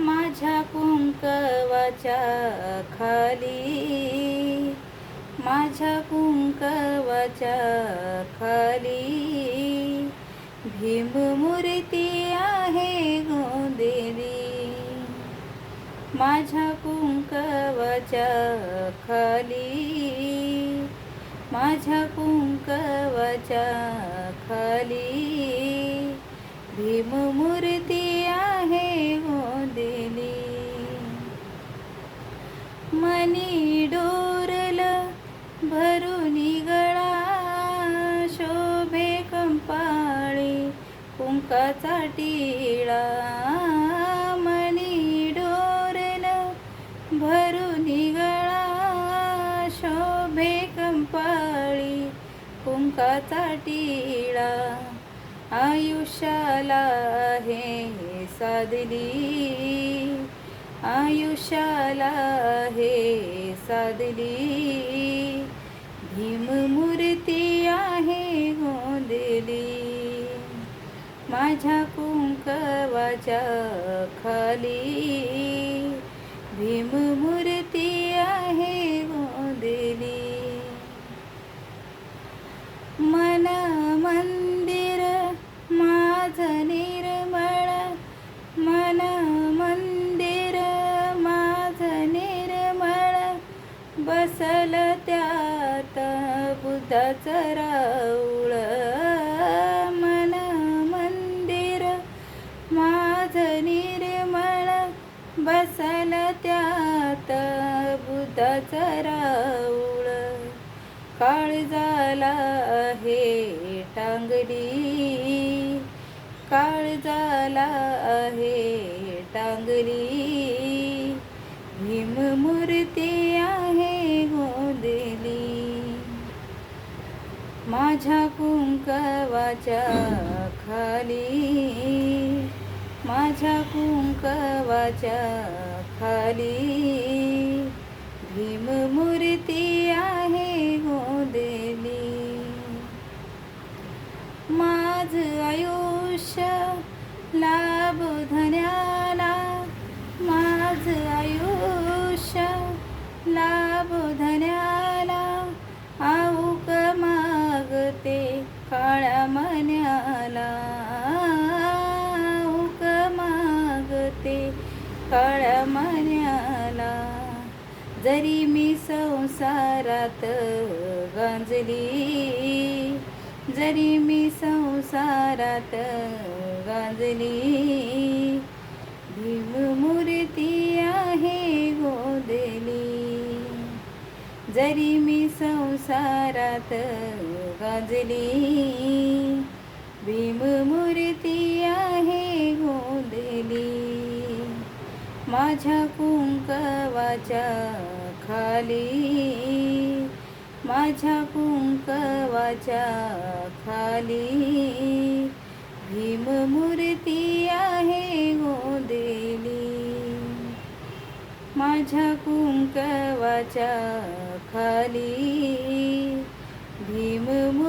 माझ्या कुंकवाच्या खाली. माझ्या कुंकवाच्या खाली. भीममूर्ती आहे गोंदेली. माझ्या कुंकवाच्या खाली. माझ्या कुंकवाच्या खाली. भीममूर्ती कुंकाचा टिळा मनी डोरल भरून गळा शोभे कंपाळी कुंकाचा टिळा आयुष्याला हे साधली आयुष्याला हे साधली भीममूर्ती आहे गोंदली माझ्या कुंकवाच्या खाली भीममूर्ती आहे गोंदली. मन मंदिर माझ निर्मळ मन मंदिर माझ निर्मळ. बसल त्यात बुद्धाचं राऊळ. त्याचा राऊळ काळ झाला आहे टांगली काळ झाला आहे टांगली भीममूर्ती आहे गोंदली. माझ्या कुंकवाच्या खाली. माझ्या कुंकवाच्या खाली. भीममूर्ती आहे गोंदेली. माझ आयुष्य लाभ धन्याला. माझ आयुष्य लाभ जरी मी संसारात गांजली जरी मी संसारात गांजली भीममूर्ती आहे गोदली. जरी मी संसारात गांजली भीम माझ्या कुंकवाच्या खाली. माझ्या कुंकवाच्या खाली. भीममूर्ती आहे गोंदेली. माझ्या कुंकवाच्या खाली. भीममूर्ती आहे